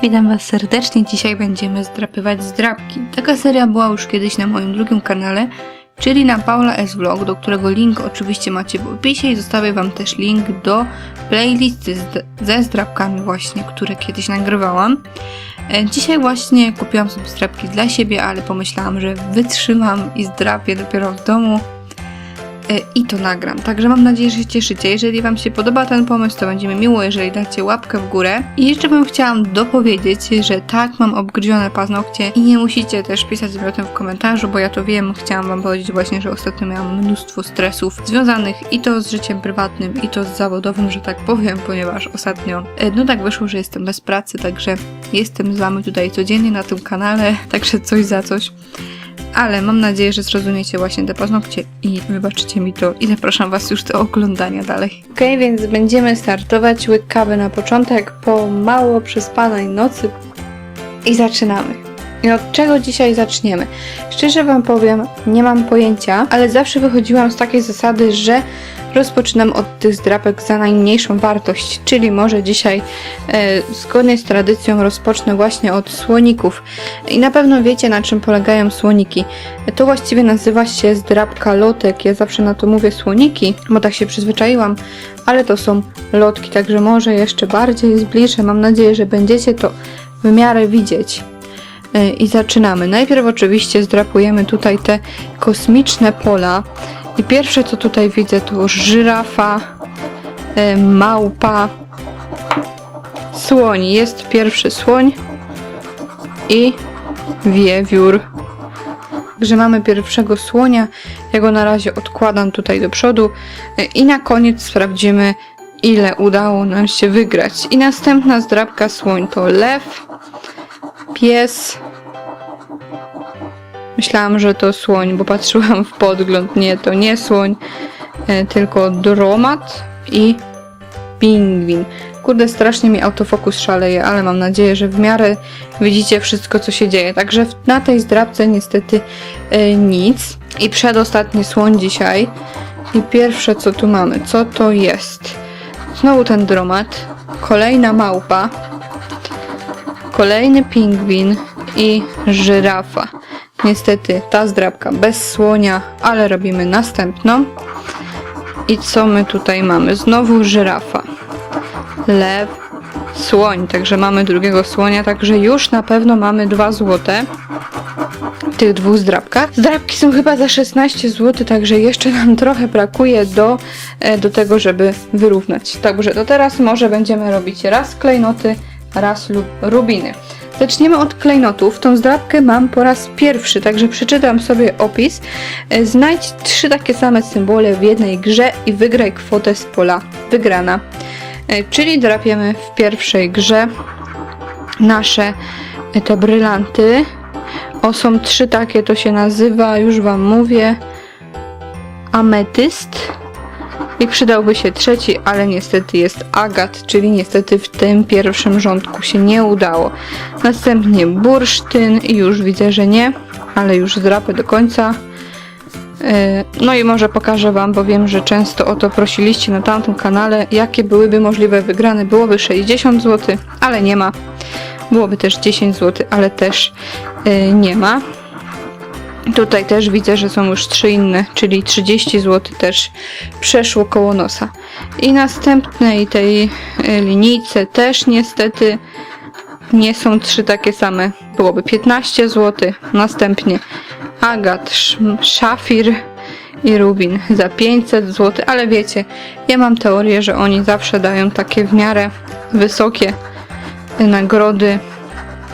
Witam Was serdecznie. Dzisiaj będziemy zdrapywać zdrapki. Taka seria była już kiedyś na moim drugim kanale, czyli na Paula S Vlog, do którego link oczywiście macie w opisie i zostawię Wam też link do playlisty ze zdrapkami właśnie, które kiedyś nagrywałam. E, Dzisiaj właśnie kupiłam sobie zdrapki dla siebie, ale pomyślałam, że wytrzymam i zdrapię dopiero w domu i to nagram. Także mam nadzieję, że się cieszycie. Jeżeli Wam się podoba ten pomysł, to będzie mi miło, jeżeli dacie łapkę w górę. I jeszcze bym chciałam dopowiedzieć, że tak, mam obgryzione paznokcie i nie musicie też pisać mi o w komentarzu, bo ja to wiem. Chciałam Wam powiedzieć właśnie, że ostatnio miałam mnóstwo stresów związanych i to z życiem prywatnym, i to z zawodowym, że tak powiem, ponieważ ostatnio, e, no tak wyszło, że jestem bez pracy, także jestem z Wami tutaj codziennie na tym kanale, także coś za coś ale mam nadzieję, że zrozumiecie właśnie te paznokcie i wybaczycie mi to i zapraszam Was już do oglądania dalej. Ok, więc będziemy startować łyk kawy na początek po mało przespanej nocy i zaczynamy. I od czego dzisiaj zaczniemy? Szczerze Wam powiem, nie mam pojęcia, ale zawsze wychodziłam z takiej zasady, że rozpoczynam od tych zdrapek za najmniejszą wartość, czyli może dzisiaj e, zgodnie z tradycją rozpocznę właśnie od słoników. I na pewno wiecie na czym polegają słoniki. To właściwie nazywa się zdrapka lotek. Ja zawsze na to mówię słoniki, bo tak się przyzwyczaiłam, ale to są lotki, także może jeszcze bardziej zbliżę. Mam nadzieję, że będziecie to w miarę widzieć. E, I zaczynamy. Najpierw oczywiście zdrapujemy tutaj te kosmiczne pola. I pierwsze co tutaj widzę to żyrafa, e, małpa, słoń. Jest pierwszy słoń i wiewiór. Także mamy pierwszego słonia. Ja go na razie odkładam tutaj do przodu. E, I na koniec sprawdzimy, ile udało nam się wygrać. I następna zdrabka słoń to lew, pies. Myślałam, że to słoń, bo patrzyłam w podgląd. Nie, to nie słoń, e, tylko dromat i pingwin. Kurde, strasznie mi autofokus szaleje, ale mam nadzieję, że w miarę widzicie wszystko, co się dzieje. Także na tej zdrabce niestety e, nic. I przedostatni słoń dzisiaj. I pierwsze, co tu mamy, co to jest? Znowu ten dromat, kolejna małpa, kolejny pingwin i żyrafa. Niestety ta zdrabka bez słonia, ale robimy następną. I co my tutaj mamy? Znowu żyrafa, lew, słoń, także mamy drugiego słonia, także już na pewno mamy dwa złote w tych dwóch zdrabkach. Zdrabki są chyba za 16 zł, także jeszcze nam trochę brakuje do, e, do tego, żeby wyrównać. Także to teraz może będziemy robić raz klejnoty, raz lub rubiny. Zaczniemy od klejnotów. Tą zdrabkę mam po raz pierwszy, także przeczytam sobie opis. E, Znajdź trzy takie same symbole w jednej grze i wygraj kwotę z pola wygrana. E, Czyli drapiemy w pierwszej grze nasze e, te brylanty. O, są trzy takie, to się nazywa, już Wam mówię, ametyst. I przydałby się trzeci, ale niestety jest agat, czyli niestety w tym pierwszym rządku się nie udało. Następnie bursztyn i już widzę, że nie, ale już zdrapę do końca. Yy, No i może pokażę Wam, bo wiem, że często o to prosiliście na tamtym kanale, jakie byłyby możliwe wygrane. Byłoby 60 zł, ale nie ma. Byłoby też 10 zł, ale też yy, nie ma. Tutaj też widzę, że są już trzy inne, czyli 30 zł też przeszło koło nosa. I następnej tej y, linijce też niestety nie są trzy takie same. Byłoby 15 zł. Następnie agat, sz- szafir i rubin za 500 zł, ale wiecie, ja mam teorię, że oni zawsze dają takie w miarę wysokie y, nagrody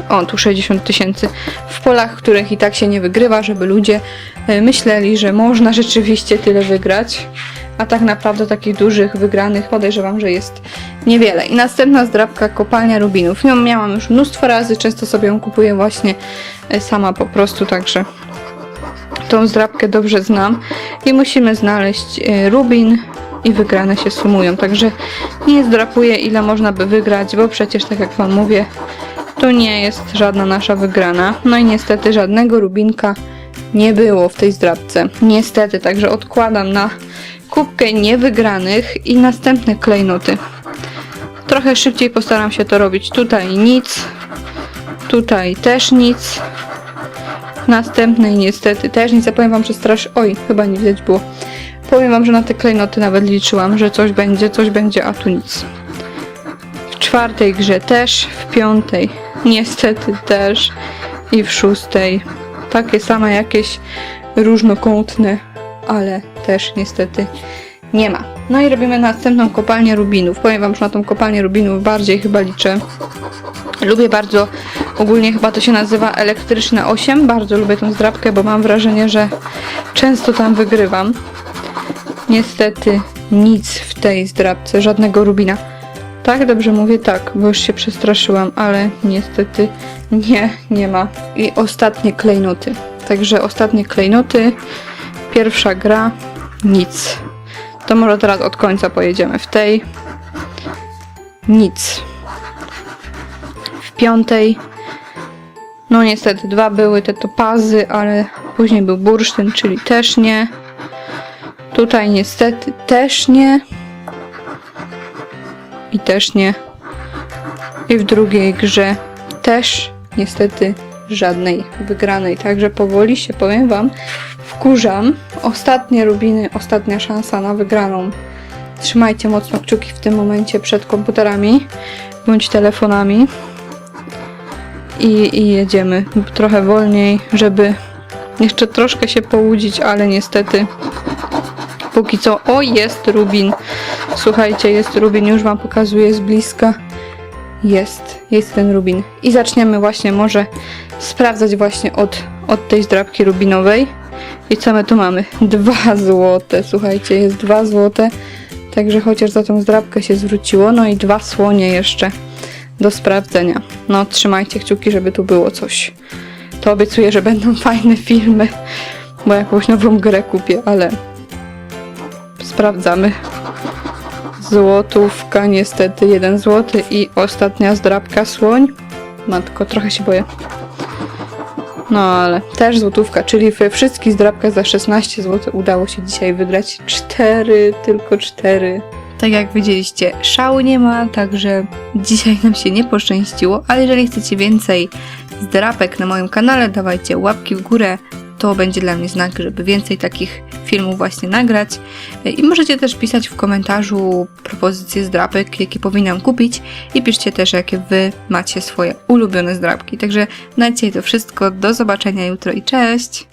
o, tu 60 tysięcy w polach, których i tak się nie wygrywa, żeby ludzie e, myśleli, że można rzeczywiście tyle wygrać, a tak naprawdę takich dużych wygranych podejrzewam, że jest niewiele. I następna zdrabka kopalnia rubinów. Ją miałam już mnóstwo razy, często sobie ją kupuję właśnie e, sama po prostu, także tą zdrabkę dobrze znam i musimy znaleźć e, rubin i wygrane się sumują, także nie zdrapuję ile można by wygrać, bo przecież tak jak wam mówię, to nie jest żadna nasza wygrana. No i niestety żadnego rubinka nie było w tej zdrabce. Niestety, także odkładam na kubkę niewygranych i następne klejnoty. Trochę szybciej postaram się to robić. Tutaj nic, tutaj też nic. Następnej niestety też nic. Ja powiem wam, że strasz... Oj, chyba nie widać było. Powiem wam, że na te klejnoty nawet liczyłam, że coś będzie, coś będzie, a tu nic. W czwartej grze też, w piątej niestety też i w szóstej takie same jakieś różnokątne, ale też niestety nie ma. No i robimy następną kopalnię rubinów. Powiem wam, że na tą kopalnię rubinów bardziej chyba liczę. Lubię bardzo, ogólnie chyba to się nazywa elektryczna 8. Bardzo lubię tą zdrabkę, bo mam wrażenie, że często tam wygrywam. Niestety nic w tej zdrabce, żadnego rubina. Tak, dobrze mówię, tak, bo już się przestraszyłam, ale niestety nie, nie ma. I ostatnie klejnoty. Także ostatnie klejnoty, pierwsza gra, nic. To może teraz od końca pojedziemy. W tej nic. W piątej no niestety dwa były te topazy, ale później był bursztyn, czyli też nie. Tutaj niestety też nie. I też nie. I w drugiej grze też niestety żadnej wygranej. Także powoli się powiem Wam, wkurzam. Ostatnie rubiny, ostatnia szansa na wygraną. Trzymajcie mocno kciuki w tym momencie przed komputerami bądź telefonami. I, I jedziemy trochę wolniej, żeby jeszcze troszkę się połudzić, ale niestety póki co. O, jest Rubin. Słuchajcie, jest Rubin, już Wam pokazuję z bliska. Jest, jest ten Rubin. I zaczniemy właśnie może sprawdzać właśnie od, od tej zdrabki rubinowej. I co my tu mamy? Dwa złote, słuchajcie, jest dwa złote. Także chociaż za tą zdrabkę się zwróciło. No i dwa słonie jeszcze do sprawdzenia. No, trzymajcie kciuki, żeby tu było coś. To obiecuję, że będą fajne filmy, bo jakąś nową grę kupię, ale sprawdzamy. Złotówka, niestety, jeden złoty i ostatnia zdrabka słoń. Matko, trochę się boję. No ale też złotówka, czyli we wszystkich zdrabkach za 16 zł udało się dzisiaj wygrać 4, tylko 4. Tak jak widzieliście, szału nie ma, także dzisiaj nam się nie poszczęściło, ale jeżeli chcecie więcej zdrapek na moim kanale, dawajcie łapki w górę, to będzie dla mnie znak, żeby więcej takich filmów właśnie nagrać. I możecie też pisać w komentarzu propozycje zdrapek, jakie powinnam kupić i piszcie też, jakie wy macie swoje ulubione zdrapki. Także na dzisiaj to wszystko, do zobaczenia jutro i cześć!